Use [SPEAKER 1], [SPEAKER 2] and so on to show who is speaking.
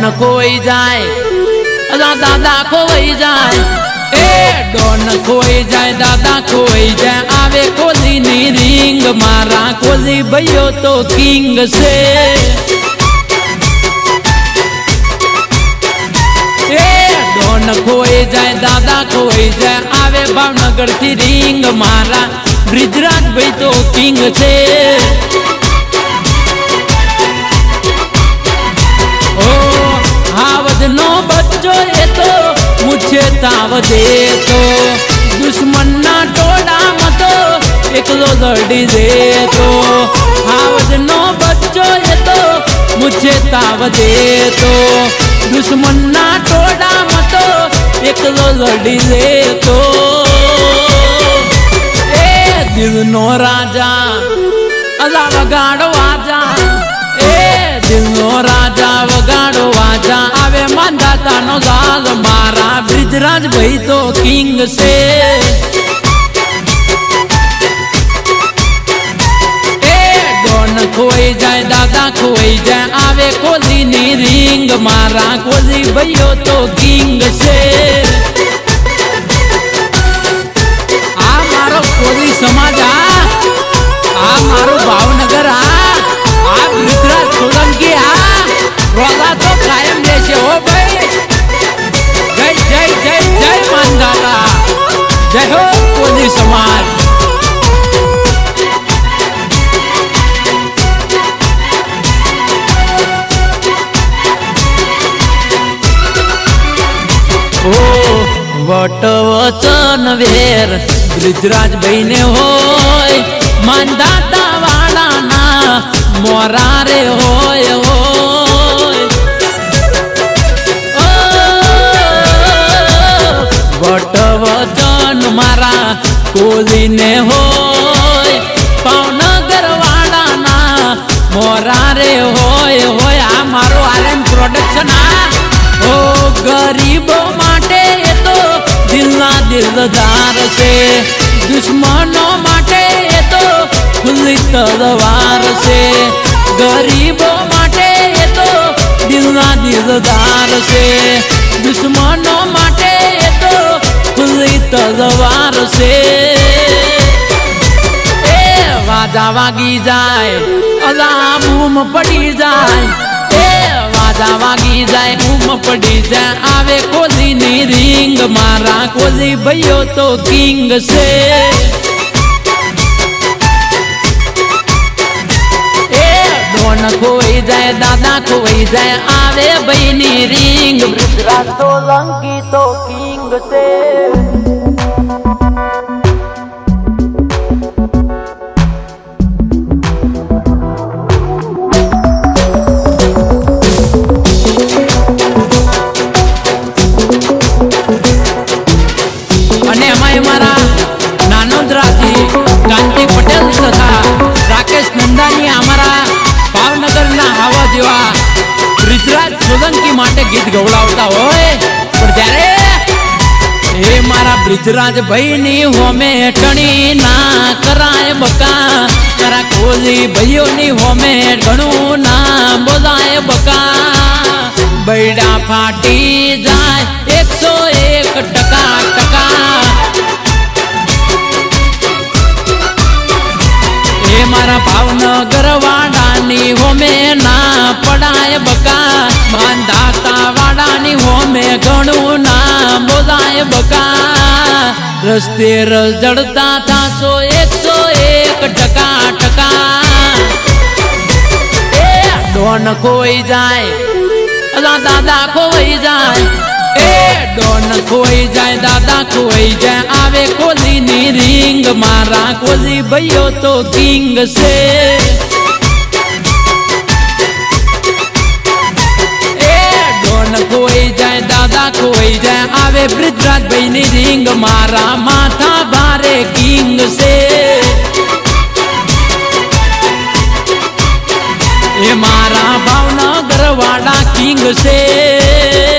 [SPEAKER 1] Don ખોવાઈ જાય અલા દાદા ખોવાઈ જાય
[SPEAKER 2] એ ડોન ખોઈ જાય દાદા ખોઈ જાય આવે કોલીની રિંગ મારા કોલી ભાઈઓ તો કિંગ છે એ ડોન ખોઈ જાય દાદા ખોઈ જાય આવે ભાવનગરથી રિંગ મારા બ્રિજરાજ ભાઈ તો કિંગ છે તાવ દે તો દુશ્મન ના ટોળામાં તો એકલો લડી દે તો હાવજ નો બચ્ચો એ તો મુછે તાવ દે તો દુશ્મન ના ટોળામાં તો એકલો લડી દે તો એ દિલનો રાજા, અલા વગાડો બ્રિજરાજ ભાઈ તો કિંગ છે. એ ડોન ખોઈ જાય, દાદા ખોઈ જાય, આવે કોલીની રિંગ, મારા કોલી ભાઈઓ તો કિંગ છે. આ મારો કોલી સમાજ, આ કોલી સમાજ વટ વચન વેર બ્રિજરાજ ભાઈને હોય માંદાતા વાળાના મોરા હોય હોય કોલીને હોય, ભાવનગર વાળાના મોરા રે હોય હોય આ મારો આર્યન પ્રોડક્શન આ. ઓ ગરીબો માટે એ તો દિલના દિલદાર છે. દુશ્મનો માટે એ તો ખુલ્લી તલવાર છે. ગરીબો માટે એ તો દિલના દિલદાર છે. દુશ્મનો માટે ખુલ્લી તલવાર છે એ વાજા વાગી જાય અલા બૂમ પડી જાય એ વાજા વાગી જાય બૂમ પડી જાય આવે કોલીની રિંગ મારા કોલી ભાઈઓ તો કિંગ છે એ ડોન ખોઈ જાય દાદા ખોઈ જાય આવે ભાઈની રિંગ
[SPEAKER 1] ગુજરાત સોલંકી તો કિંગ છે
[SPEAKER 2] ગવડાવતા હોય, પણ ત્યારે એ મારા બ્રિજરાજ ભાઈની હોમે ટણી ના કરાય બકા મારા કોલી ભાઈઓની હોમે ઘણું ના બોલાય બકા. બૈડા ફાટી જાય બકા. રસ્તે રસ જડતા થાશો એકસો એક ટકા ટકા. ડોન ખોઈ જાય. દાદા ખોઈ જાય. એ, ડોન ખોઈ જાય, દાદા ખોઈ જાય. આવે કોલીની રિંગ મારા કોલી ભાઈઓ તો કિંગ છે. ખોઈ જાય, દાદા ખોઈ જાય. આવે બ્રિજરાજ ભાઈની રિંગ મારા માથા ભારે કિંગ છે. એ મારા ભાવનગર વાડા કિંગ છે.